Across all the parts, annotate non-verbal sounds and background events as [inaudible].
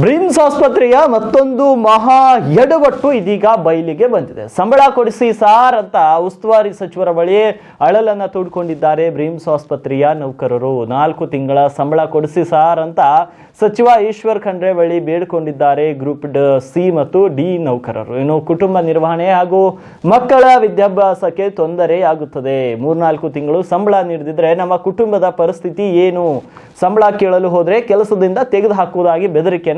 BRIMS ಆಸ್ಪತ್ರೆಯ ಮತ್ತೊಂದು ಮಹಾ ಎಡವಟ್ಟು ಇದೀಗ ಬಯಲಿಗೆ ಬಂದಿದೆ. ಸಂಬಳ ಕೊಡಿಸಿ ಸಾರ್ ಅಂತ ಉಸ್ತುವಾರಿ ಸಚಿವರ ಬಳಿ ಅಳಲನ್ನ ತೋಡ್ಕೊಂಡಿದ್ದಾರೆ ಬ್ರಿಮ್ಸ್ ಆಸ್ಪತ್ರೆಯ ನೌಕರರು. ನಾಲ್ಕು ತಿಂಗಳ ಸಂಬಳ ಕೊಡಿಸಿ ಸಾರ್ ಅಂತ ಸಚಿವ ಈಶ್ವರ್ ಖಂಡ್ರೆ ಬಳಿ ಬೇಡಿಕೊಂಡಿದ್ದಾರೆ ಗ್ರೂಪ್ ಸಿ ಮತ್ತು ಡಿ ನೌಕರರು. ಇನ್ನು ಕುಟುಂಬ ನಿರ್ವಹಣೆ ಹಾಗೂ ಮಕ್ಕಳ ವಿದ್ಯಾಭ್ಯಾಸಕ್ಕೆ ತೊಂದರೆಯಾಗುತ್ತದೆ ಮೂರ್ನಾಲ್ಕು ತಿಂಗಳು ಸಂಬಳ ನೀಡದಿದ್ರೆ ನಮ್ಮ ಕುಟುಂಬದ ಪರಿಸ್ಥಿತಿ ಏನು? ಸಂಬಳ ಕೇಳಲು ಹೋದ್ರೆ ಕೆಲಸದಿಂದ ತೆಗೆದು ಹಾಕುವುದಾಗಿ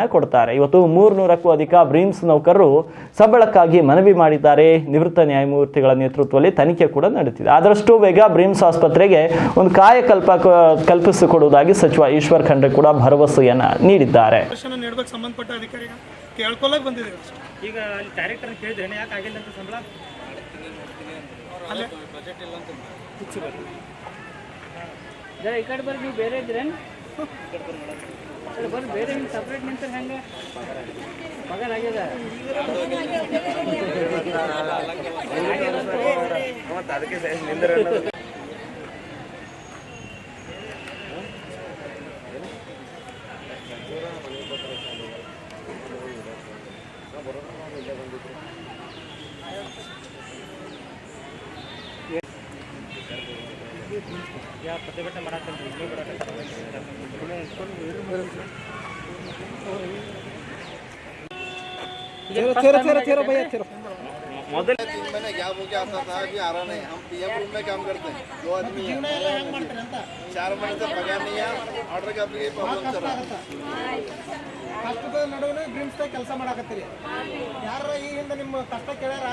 ಬೆದರಿಕೆಯನ್ನ ಕೊಡ್ತಾರೆ. ಇವತ್ತು ಮೂರ್ನೂರಕ್ಕೂ ಅಧಿಕ ಬ್ರೀಮ್ಸ್ ನೌಕರರು ಸಂಬಳಕ್ಕಾಗಿ ಮನವಿ ಮಾಡಿದ್ದಾರೆ. ನಿವೃತ್ತ ನ್ಯಾಯಮೂರ್ತಿಗಳ ನೇತೃತ್ವದಲ್ಲಿ ತನಿಖೆ ಕೂಡ ನಡೆದಿದೆ ಆದಷ್ಟು ಬೇಗ ಬ್ರೀಮ್ಸ್ ಆಸ್ಪತ್ರೆಗೆ ಒಂದು ಕಾಯಕಲ್ಪ ಕಲ್ಪಿಸಿಕೊಡುವುದಾಗಿ ಸಚಿವ ಈಶ್ವರ್ ಖಂಡ್ರೆ ಕೂಡ ಭರವಸೆಯನ್ನ ನೀಡಿದ್ದಾರೆ. ದರ್ಶನ ನೀಡ್ಬೇಕು ಸಂಬಂಧಪಟ್ಟ ಅಧಿಕಾರಿಗಳು ಕೇಳ್ಕೊಳಕ್ ಬಂದಿದ್ದೀವಿ ಈಗ ಅಲ್ಲಿ ಡೈರೆಕ್ಟರ್ ಕೇಳಿದ್ರೆ ಯಾಕೆ ಆಗಿಲ್ಲ ಅಂತ ಸಂಬಳ? ಅಲ್ಲೇ. ಜರ ಈ ಕಡೆ ಬರ್ರಿ ನೀವು ಬೇರೆ ಇದ್ರೇನು? [laughs] ಬರ್ರಿ ಬೇರೆ ಹಿಂಗೆ ಸಪ್ರೇಟ್ ನಿಂತಾರೆ ಹೆಂಗೆ ಪಗಾರ ಆಗ್ಯದ मॉडल तीन महीने गैप हो। गया आता था अभी आ रहा नहीं हम पीएम रूम में काम करते हैं। दो आदमी चार महीने से पगार नहीं आया। ಕಷ್ಟದ ನಡುವೆ ಗ್ರೀನ್ಸ್ ಕೆಲಸ ಮಾಡಾಕತ್ತೀರಿ. ಯಾರ ಈ ಹಿಂದೆ ನಿಮ್ಮ ಕಷ್ಟ ಕೇಳ್ಯಾರ?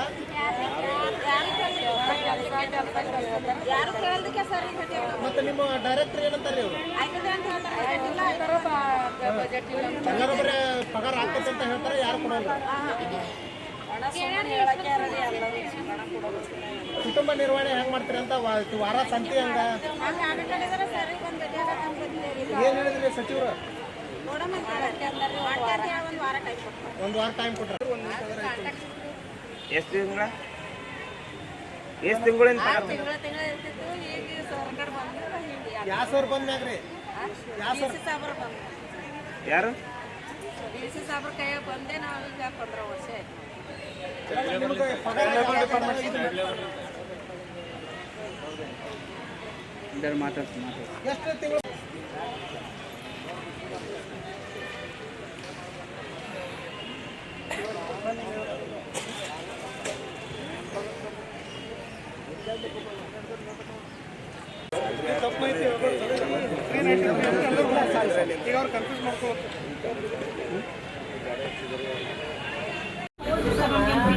ಮತ್ತೆ ನಿಮ್ಮ ಡೈರೆಕ್ಟರ್ ಏನಂತಾರೆ ಎಲ್ಲರೂ ಬರೀ ಪಗಾರ ಆಗ್ತೈತೆ ಅಂತ ಹೇಳ್ತಾರೆ ಯಾರು ಕೊಡೋದು ಕುಟುಂಬ ನಿರ್ವಹಣೆ ಹೆಂಗ್ ಮಾಡ್ತೀರ ಅಂತ ವಾ- ವಾರ ಸಂತಿ ಹಂಗ? ಏನ್ ಹೇಳಿದ್ರಿ ಸಚಿವರು. ಒಂದು ವಾರ ಟೈಮ್ ಕೊಡ್ತಾರೆ. ಒಂದ್ ವಾರ ಟೈಮ್ ಕೊಟ್ರೆ ಎಷ್ಟು ತಿಂಗಳ? ಎಷ್ಟು ತಿಂಗಳಿಂದ ಆರು ತಿಂಗಳ ತಿಂಗಳ ಇರ್ತಿತ್ತು ಈಗ ಸರ್ಕಾರ ಬಂದ್ರೆ? ಯಾವ ಸರ್. ಯಾರು? ಡಿ ಸಿ ಸಾಬ್ರ ಕೈಯಾಗ ಬಂದೆ ನಾವು ಈಗ ಪಂದ್ರ ವರ್ಷ ಆಯ್ತು. ನಿಮ್ಗೆ ಪಗಾರ ಎಷ್ಟು ತಿಂಗಳು ತಪ್ಪು ಮಾಹಿತಿ ಈಗ ಅವ್ರು ಕನ್ಫ್ಯೂಸ್ ಮಾಡ್ಕೋಬೇಕು ಏನೇನಿಲ್ಲ ಸರ್ ಎಲ್ಲರೂ ಟೆಂಡರ್ ಟೆಂಡರ್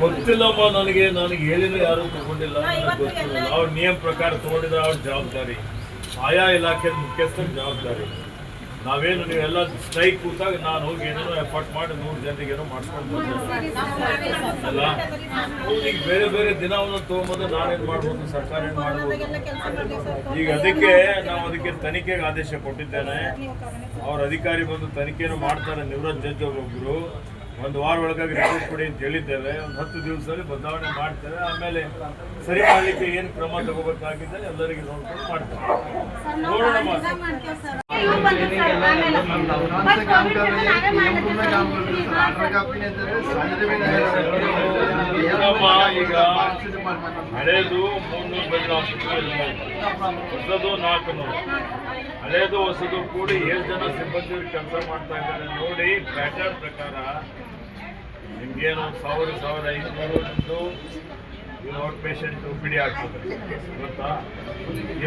ಗೊತ್ತಿಲ್ಲಮ್ಮ ನನಗೆ ನನಗೆ ಹೇಳಿದ್ರೆ ಯಾರು ತಗೊಂಡಿಲ್ಲ. ಗೊತ್ತಿಲ್ಲ. ಅವ್ರ ನಿಯಮ ಪ್ರಕಾರ ತಗೊಂಡಿದ್ರೆ ಅವ್ರ ಜವಾಬ್ದಾರಿ. ಆಯಾ ಇಲಾಖೆ ಮುಖ್ಯಸ್ಥರ ಜವಾಬ್ದಾರಿ. ನಾವೇನು ನೀವೆಲ್ಲ ಸ್ಟ್ರೈಕ್ ಕೂತಾಗ ನಾನು ಹೋಗಿ ಏನೇನೋ ಎಫರ್ಟ್ ಮಾಡಿ ನೂರು ಜನರಿಗೆ ಏನೋ ಮಾಡಿಸ್ಕೊಂಡು ಅಲ್ಲ? ಈಗ ಬೇರೆ ಬೇರೆ ದಿನವನ್ನು ತೊಗೊಂಬಂದು ನಾನೇನು ಮಾಡ್ಬೋದು, ಸರ್ಕಾರ ಏನು ಮಾಡ್ಬೋದು? ಈಗ ಅದಕ್ಕೆ ನಾವು ಅದಕ್ಕೆ ತನಿಖೆಗೆ ಆದೇಶ ಕೊಟ್ಟಿದ್ದೇನೆ. ಅವ್ರ ಅಧಿಕಾರಿ ಬಂದು ತನಿಖೆಯನ್ನು ಮಾಡ್ತಾರೆ, ನಿವೃತ್ತ ಜಡ್ಜ್ ಒಬ್ಬೊಬ್ರು ಒಂದು ವಾರ ಒಳಗಾಗಿ ರಿಪೋರ್ಟ್ ಕೊಡಿ ಅಂತ ಹೇಳಿದ್ದೇವೆ ಒಂದು ಹತ್ತು ದಿವಸದಲ್ಲಿ ಬದಲಾವಣೆ ಮಾಡ್ತೇವೆ. ಆಮೇಲೆ ಸರಿ ಮಾಡಲಿಕ್ಕೆ ಏನು ಕ್ರಮ ತಗೋಬೇಕಾಗಿದೆ ಎಲ್ಲರಿಗೆ ನೋಡ್ಕೊಂಡು ಮಾಡ್ತೇವೆ. ನೋಡೋಣ ಈಗ ಹಳೇದು ಮೂರ್ನೂರು ಬೆಡ್ ಹೊಸದು ನಾಲ್ಕು ಹಳೇದು ಹೊಸದು ಕೂಡಿ ಏಳು ಜನ ಸಿಬ್ಬಂದಿ ಕೆಲಸ ಮಾಡ್ತಾ ಇದ್ದಾರೆ. ನೋಡಿ ಪ್ಯಾಟರ್ನ್ ಪ್ರಕಾರ. ನಿಮ್ಗೇನು ಸಾವಿರ ಸಾವಿರ ಐದುನೂರು ನಿಮ್ಮದು ಔಟ್ ಪೇಷಂಟ್ ಬಿಡಿ ಆಗ್ತದೆ ಗೊತ್ತಾ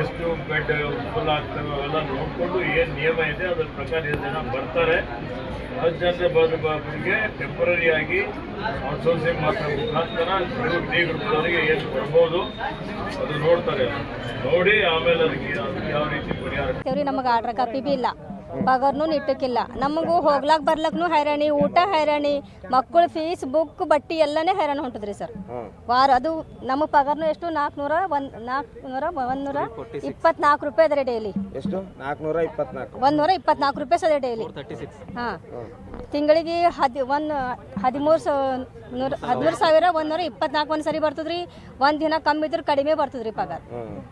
ಎಷ್ಟು ಬೆಡ್ ಫುಲ್ ಆಗ್ತವೆ ಅವೆಲ್ಲ ನೋಡಿಕೊಂಡು ಏನು ನಿಯಮ ಇದೆ, ಅದ್ರ ಪ್ರಕಾರ ಜನ ಬರ್ತಾರೆ. ಹತ್ತು ಜನ ಬದುಕಿಗೆ ಟೆಂಪರರಿ ಆಗಿ ಔಟ್ಸೋರ್ಸಿಂಗ್ ಮಾತ್ರ ಮುಖಾಂತರ ಡಿ ಗ್ರೂಪ್ನವರಿಗೆ ಏನು ಬರ್ಬೋದು ಅದು ನೋಡ್ತಾರೆ. ನೋಡಿ ಆಮೇಲೆ ಅದಕ್ಕೆ ಯಾವ ರೀತಿ ಪರಿಹಾರ. ನಮಗೆ ಆರ್ಡ್ರ್ ಕಾಪಿ ಬಿ ಇಲ್ಲ. ಪಗಾರ್ನು ಇಟ್ಟಕ್ಕಿಲ್ಲ. ನಮಗೂ ಹೋಗ್ಲಾಕ್ ಬರ್ಲಕ್ನು ಹೈರಾಣಿ ಊಟ ಹೈರಾಣಿ ಮಕ್ಕಳ ಫೀಸ್ ಬುಕ್ ಬಟ್ಟಿ ಎಲ್ಲನೇ ಹೈರಾಣ ಹೊಂಟದ್ರಿ ಸರ್. ವಾರ ಅದು ನಮ್ಮ ಪಗಾರ್ನು ಎಷ್ಟು? ನಾಲ್ಕುನೂರ ಒಂದು ನಾಲ್ಕುನೂರ ಒಂದೂರ ಇಪ್ಪತ್ನಾಲ್ಕು ರೂಪಾಯಿ ಅದ ಡೈಲಿ ಎಷ್ಟು? ನಾಲ್ಕುನೂರ ಇಪ್ಪತ್ನಾಲ್ಕು. ಒಂದೂರ ಇಪ್ಪತ್ನಾಲ್ಕು ರೂಪಾಯಿ ಹಾ ಡೈಲಿ ಹಾಂ. ತಿಂಗಳಿಗೆ ಹದಿ ಒಂದು ಹದಿಮೂರು ಸ ನೂರ ಹದಿಮೂರು ಸಾವಿರ. ಒಂದೂರ ಇಪ್ಪತ್ನಾಲ್ಕು ಒಂದು ಸರಿ ಬರ್ತದ್ರಿ. ಒಂದ್ ದಿನ ಕಮ್ಮಿ ಇದ್ರೆ ಕಡಿಮೆ ಬರ್ತದ್ರಿ ಪಗಾರ.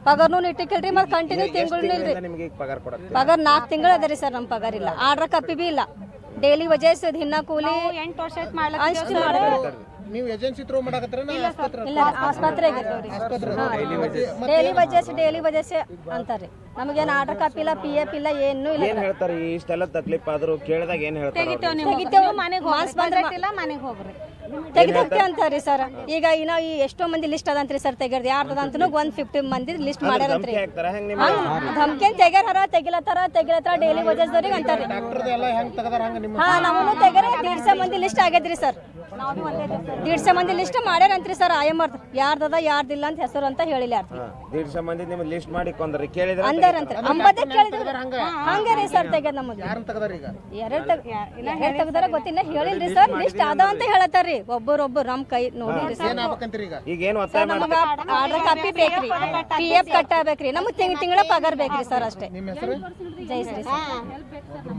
ಪಗಾರ್ನು ಇಟ್ಟಕ್ಕಿಲ್ರಿ ಮತ್ತೆ ಕಂಟಿನ್ಯೂ ತಿಂಗಳು ಇಲ್ರಿ. ನಿಮಗೆ ಪಗಾರ ಕೊಡಕ್ಕೆ ಪಗಾರ ನಾಲ್ಕು ತಿಂಗಳು ಅದ ರೀ ಸರ್ ನಮ್ಮ ಪಗಾರ ಇಲ್ಲ. ಆರ್ಡ್ರ್ ಕಪ್ಪಿ ಬಿ ಇಲ್ಲ. ಡೈಲಿ ವಜೇಸ್ ದಿನ ಕೂಲಿ ಎಂಟು ವರ್ಷ ಆಯ್ತು ಅಷ್ಟು ನೀವು ಏಜೆನ್ಸಿ ಥ್ರೂ ಮಾಡಕತ್ತರ ಆಸ್ಪತ್ರೆ ಇಲ್ಲ ಆಸ್ಪತ್ರೆಗೆ ಡೈಲಿ ವಜೇಸ್ ಡೈಲಿ ವಜೇಸ್ ಅಂತಾರೆ. ನಮಗೇನು ಆರ್ಡರ್ ಕಾಪಿ ಇಲ್ಲ ಪಿ ಎಫ್ ಇಲ್ಲ ಏನೂ ಇಲ್ಲ. ಏನ್ ಹೇಳ್ತಾರೆ? ಇಷ್ಟೆಲ್ಲ ತಕ್ಲೀಫ್ ಆದ್ರೂ ಕೇಳಿದಾಗ ಏನ್ ಹೇಳ್ತಾರೆ ಮನೆಗೆ ಹೋಗ್ರಿ. ತೆಗಿದಕ್ಕೆ ಅಂತಾರಿ ಸರ್. ಈಗ ಇನ್ನ ಈ ಎಷ್ಟೋ ಮಂದಿ ಲಿಸ್ಟ್ ಅದಂತ್ರಿ ಸರ್ ತೆಗೆದ್ ಯಾರ್ದು ಅಂತನು ಒಂದ್ ಫಿಫ್ಟಿ ಮಂದಿ ಲಿಸ್ಟ್ ಮಾಡ್ಯಾರಂತ್ರಿ. ಧಮ್ಕೇನ್ ತೆಗ್ಯಾರ ತೆಗಿಲತ್ತಾರ ತೆಗಿಲತ್ತಾರ ಡೈಲಿ ವಜಸ್ದವ್ರಿಗೆ ಅಂತಾರಿ. ಡಾಕ್ಟರ್ದು ಎಲ್ಲ ಹೆಂಗ್ ತೆಗದಾರ? ಹಂಗ ನಿಮ್ಮ ಹಾ ನಮ್ಮನ್ನು ತೆಗರೆ ದೀಡ್ಸ ಮಂದಿ ಲಿಸ್ಟ್ ಆಗ್ಯದ್ರಿ ಸರ್. ದೀಡ್ಸ ಮಂದಿ ಲಿಸ್ಟ್ ಮಾಡ್ಯಾರಂತ್ರಿ ಸರ್ ಆಯಮ್ಮರ್ದು ಯಾರ್ದದ ಯಾರ್ದಿಲ್ಲ ಅಂತ ಹೆಸರು ಅಂತ ಹೇಳಿಲ್ಲ ದೀಡ್ಸ ಮಂದಿ ನಿಮ್ಗೆ ಲಿಸ್ಟ್ ಮಾಡಿ ಕೊಂದ್ರಿ. ಕೇಳಿದ್ರೆ ಅಂದಾರಂತ್ರಿ. ಅಂಬತ್ತೆ ಕೇಳಿದ್ರು. ಹಂಗೆ? ರೀ ಸರ್ ತೆಗ್ಯದ ನಮಗೆ ಯಾರನ್ನ ತೆಗದಾರ ಈಗ? ಎರಡು ಎರಡು ತೆಗ್ದಾರ ಗೊತ್ತಿಲ್ಲ. ಹೇಳಿಲ್ರಿ ಸರ್ ಲಿಸ್ಟ್ ಅದ ಅಂತ ಹೇಳತ್ತಾರ್ರಿ ಒಬ್ಬರೊಬ್ಬರು ನಮ್ ಕೈ ನೋಡಿ ಸರ್ ಏನ್ ಆಗ್ಬೇಕಂತೀರಿ ಈಗ? ಏನು ಒತ್ತಾಯ ನಮಗೆ ಆರ್ಡರ್ ಕಾಪಿ ಬೇಕ್ರಿ. ಪಿ ಎಫ್ ಕಟ್ಟಬೇಕ್ರಿ ನಮ್ಗೆ ತಿಂಗ್ ತಿಂಗಳ ಪಗಾರ ಬೇಕ್ರಿ ಸರ್ ಅಷ್ಟೇ. ನಿಮ್ಮ ಹೆಸರು? ಜೈ ಶ್ರೀ ಸರ್